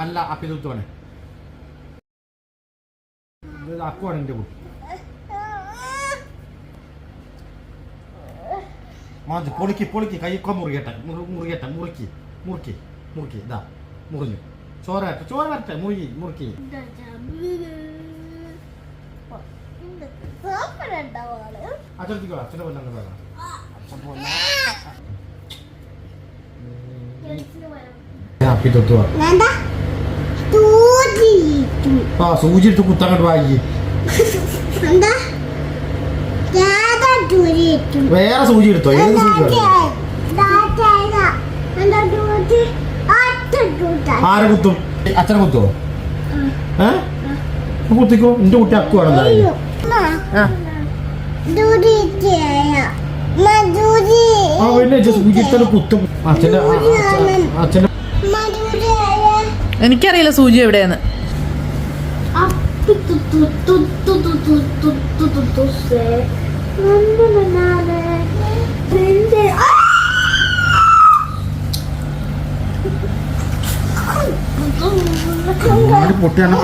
അല്ല അപ്പി തുത്തുവാണ് ഇത് അക്കുവാണ് എന്റെ കുട്ടി. മാതി പൊളിക്ക് പൊളിക്ക്. കൈക്ക മുറിയട്ടെ മുറി മുറിയട്ടെ മുറുക്കി മുറുക്കി മുറുക്കി. ഇതാ മുറിഞ്ഞു. ചോര വരട്ടെ ചോര വരട്ടെ മുറുകി മുറുക്കി അച്ഛനത്തിക്കോ അച്ഛന്റെ കൊല്ലം അപ്പി വേണ്ട. തൂതിയിട്ടു ആ സൂചി എടുത്ത് എന്താ? രാധ തൂതിയിട്ടു വേറെ സൂചി എടുത്തോ? ഏത് സൂചി? ആരെ കുത്തും? അച്ഛനെ കുത്തുവോ? ഏ? കുത്തിക്കോ. എന്റെ കുട്ടി അക്കുവാണ് എന്തായാലും ആ. ആ പിന്നെ ഇജ്ജ് സൂചി എടുത്താലും കുത്തും അച്ഛന്റെ ആ, അച്ഛ- അച്ഛന്റെ എനിക്കറിയില്ല സൂചി എവിടെയാന്ന് കണ്ണാടി പൊട്ടിയാണ്